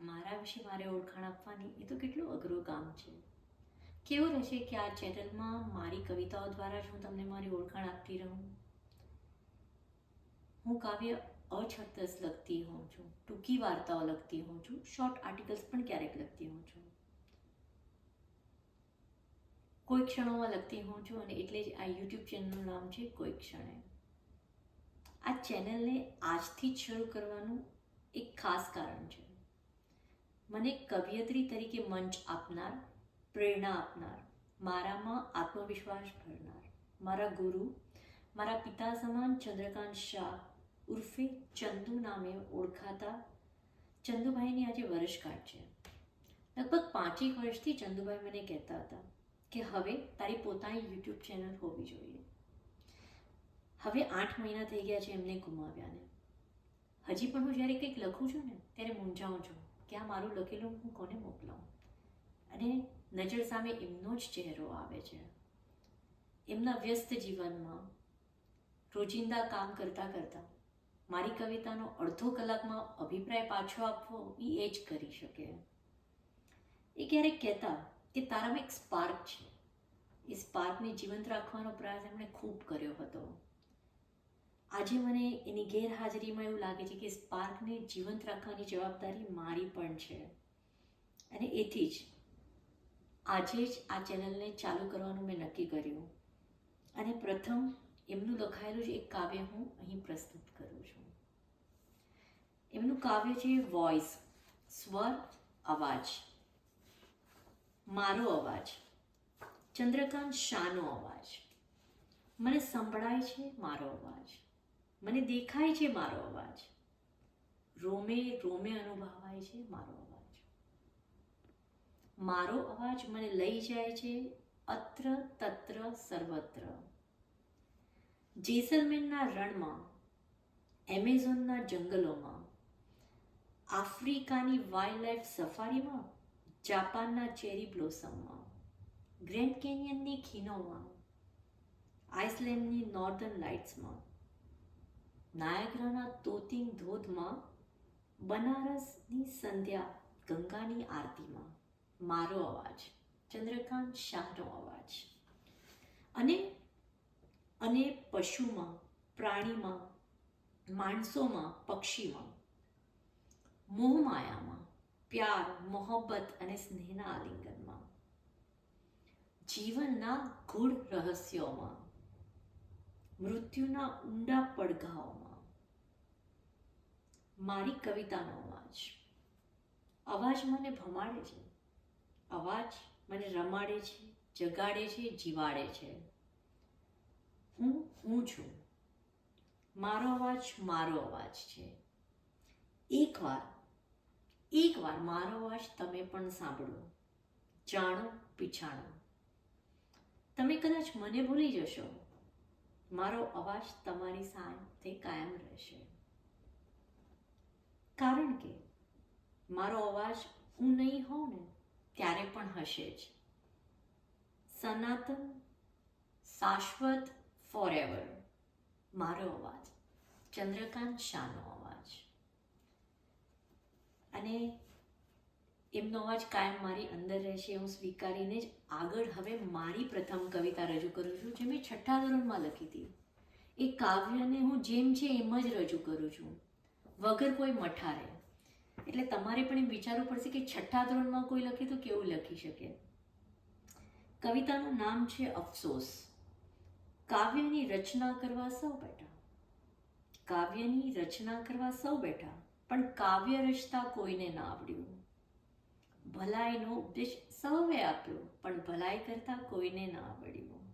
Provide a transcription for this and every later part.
મારા વિશે મારે ઓળખાણ આપવાની એ તો કેટલું અઘરું કામ છે. કેવું રહેશે કે આ ચેનલમાં મારી કવિતાઓ દ્વારા જ હું તમને મારી ઓળખાણ આપતી રહું? હું કાવ્ય અછતસ લખતી હોઉં છું, ટૂંકી વાર્તાઓ લખતી હોઉં છું, શોર્ટ આર્ટિકલ્સ પણ ક્યારેક લખતી હોઉં છું. કોઈ ક્ષણોમાં લખતી હોઉં છું અને એટલે જ આ યુટ્યુબ ચેનલનું નામ છે કોઈ ક્ષણે. આ ચેનલને આજથી જ શરૂ કરવાનું એક ખાસ કારણ છે. મને કવિયત્રી તરીકે મંચ આપનાર, પ્રેરણા આપનાર, મારામાં આત્મવિશ્વાસ ભરનાર, મારા ગુરુ, મારા પિતા સમાન ચંદ્રકાંત શાહ, ઉર્ફે ચંદુ નામે ઓળખાતા ચંદુભાઈની આજે વર્ષગાંઠ છે. લગભગ પાંચેક વર્ષથી ચંદુભાઈ મને કહેતા હતા કે હવે તારી પોતાની યુટ્યુબ ચેનલ હોવી જોઈએ. હવે આઠ મહિના થઈ ગયા છે એમને ગુમાવ્યાને. હજી પણ હું જ્યારે કંઈક લખું છું ને, ત્યારે મૂંઝાઉં છું. કે આ મારું લખેલું હું કોને મોકલાવું અને નજર સામે એમનો જ ચહેરો આવે છે. એમના વ્યસ્ત જીવનમાં, રોજિંદા કામ કરતાં કરતાં, મારી કવિતાનો અડધો કલાકમાં અભિપ્રાય પાછો આપવો એ એ જ કરી શકે. એ ક્યારેક કહેતા કે તારામાં એક સ્પાર્ક છે. એ સ્પાર્કને જીવંત રાખવાનો પ્રયાસ એમણે ખૂબ કર્યો હતો. આજે મને એની ગેરહાજરીમાં એવું લાગે છે કે સ્પાર્કને જીવંત રાખવાની જવાબદારી મારી પણ છે. અને એથી જ આજે જ આ ચેનલને ચાલુ કરવાનું મેં નક્કી કર્યું. અને પ્રથમ એમનું લખાયેલું જ એક કાવ્ય હું અહીં પ્રસ્તુત કરું છું. એમનું કાવ્ય છે વોઇસ સ્વર, અવાજ. મારો અવાજ. ચંદ્રકાંત શાનો અવાજ. મને સંભળાય છે મારો અવાજ. મને દેખાય છે મારો અવાજ. રોમે રોમે અનુભવાય છે મારો અવાજ. મારો અવાજ મને લઈ જાય છે અત્ર તત્ર સર્વત્ર. જેસલમેરના રણમાં, એમેઝોનના જંગલોમાં, આફ્રિકાની વાઇલ્ડ લાઈફ સફારીમાં, જાપાનના ચેરી બ્લોસમમાં, ગ્રેન્ડ કેનિયનની ખીનોમાં આઇસલેન્ડની નોર્ધન લાઇટ્સમાં નાયગ્રાના તોતિંગ ધોધમાં બનારસની સંધ્યા ગંગાની આરતીમાં. મારો અવાજ, ચંદ્રકાંત શાહનો અવાજ. અને અને પશુમાં, પ્રાણીમાં, માણસોમાં, પક્ષીમાં. મોહમાયામાં, પ્યાર, મોહબ્બત અને સ્નેહના આલિંગનમાં. જીવનના ગૂઢ રહસ્યોમાં. મૃત્યુના ઊંડા પડઘાઓમાં. મારી કવિતાનો અવાજ. અવાજ મને ભમાડે છે. અવાજ મને રમાડે છે, જગાડે છે, જીવાડે છે. હું હું છું. મારો અવાજ મારો અવાજ છે. એકવાર એકવાર મારો અવાજ તમે પણ સાંભળો. જાણો, પીછાણો. તમે કદાચ મને ભૂલી જશો. મારો અવાજ તમારી સાથે કાયમ રહેશે. કારણ કે મારો અવાજ હું નહીં હોઉં ને, ત્યારે પણ હશે જ. સનાતન, શાશ્વત ફોર એવર મારો અવાજ. ચંદ્રકાંત શાહનો અવાજ. અને એમનો અવાજ કાયમ મારી અંદર રહેશે. હું સ્વીકારીને જ આગળ હવે મારી પ્રથમ કવિતા રજૂ કરું છું, જે મેં છઠ્ઠા ધોરણમાં લખી હતી. એ કાવ્યને હું જેમ છે એમ જ રજૂ કરું છું. વગર કોઈ મઠારે. એટલે તમારે પણ એમ વિચારવું પડશે કે છઠ્ઠા ધોરણમાં કોઈ લખે તો કેવું લખી શકે? કવિતાનું નામ છે અફસોસ. કાવ્યની રચના કરવા સૌ બેઠા. કાવ્યની રચના કરવા સૌ બેઠા. પણ કાવ્ય રચતા કોઈને ના આવડ્યું. ભલાઈનો ઉપદેશ સૌએ આપ્યો, પણ ભલાઈ કરતા કોઈને ના આવડ્યું.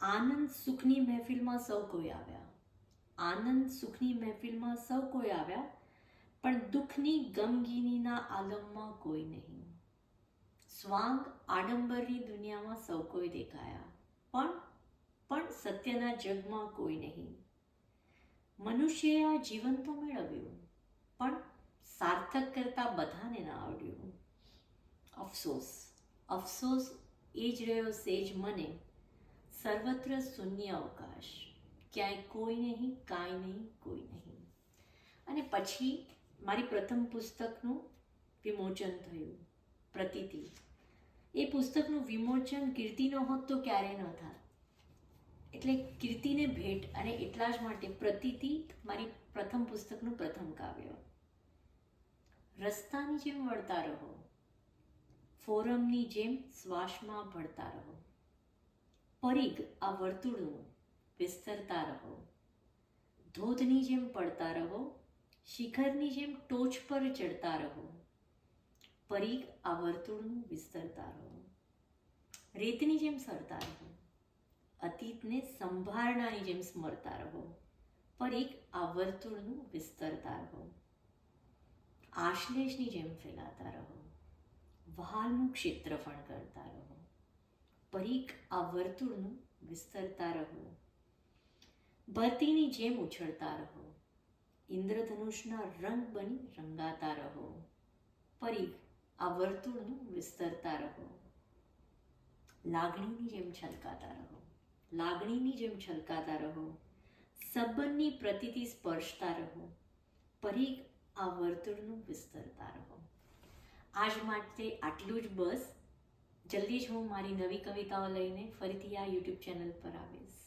આનંદ સુખની મહેફિલમાં સૌ કોઈ આવ્યા. આનંદ સુખની મહેફિલમાં સૌ કોઈ આવ્યા, પણ દુઃખની ગમગીનીના આલમમાં કોઈ નહીં. સ્વાંગ આડંબરની દુનિયામાં સૌ કોઈ દેખાયા, પણ પણ સત્યના જગમાં કોઈ નહીં. મનુષ્યએ આ જીવન તો મેળવ્યું, પણ સાર્થક કરતા બધાને ના આવડ્યું અફસોસ. અફસોસ એ જ રહ્યો સેજ મને. સર્વત્ર શૂન્ય અવકાશ. ક્યાંય કોઈ નહીં, કાંઈ નહીં, કોઈ નહીં. અને પછી મારી પ્રથમ પુસ્તકનું વિમોચન થયું, પ્રતિતિ. એ પુસ્તકનું વિમોચન કીર્તિનો હોત તો ક્યારેય ન થાત. એટલે કીર્તિને ભેટ અને એટલા જ માટે પ્રતિતિ મારી પ્રથમ પુસ્તકનું પ્રથમ કાવ્ય. રસ્તાની જેમ વળતા રહો. ફોરમની જેમ શ્વાસમાં ભળતા રહો. પરિઘ આ વર્તુળનું વિસ્તરતા રહો. ધોધની જેમ પડતા રહો. શિખરની જેમ ટોચ પર ચડતા રહો. પરિઘ આ વર્તુળનું વિસ્તરતા રહો. રેતની જેમ સરતા રહો. અતીતને સંભારણાની જેમ સ્મરતા રહો. પરિઘ આ વર્તુળનું વિસ્તરતા રહો. આશ્લેષની જેમ ફેલાતા રહો. વહાલનું ક્ષેત્રફળ કરતા રહો. પરીખ આ વર્તુળનું વિસ્તરતા રહો. ભરતીની જેમ ઉછળતા રહો. ઇન્દ્રધનુષના રંગ બની રંગાતા રહો. પરીખ આ વર્તુળનું વિસ્તરતા રહો. લાગણીની જેમ છલકાતા રહો. લાગણીની જેમ છલકાતા રહો. સંબંધની પ્રતિથી સ્પર્શતા રહો. પરિઘ આ વર્તુળનું વિસ્તરતા રહો આજ માટે આટલું જ બસ. જલ્દી જ હું મારી નવી કવિતાઓ લઈને ફરીથી આ યુટ્યુબ ચેનલ પર આવીશ.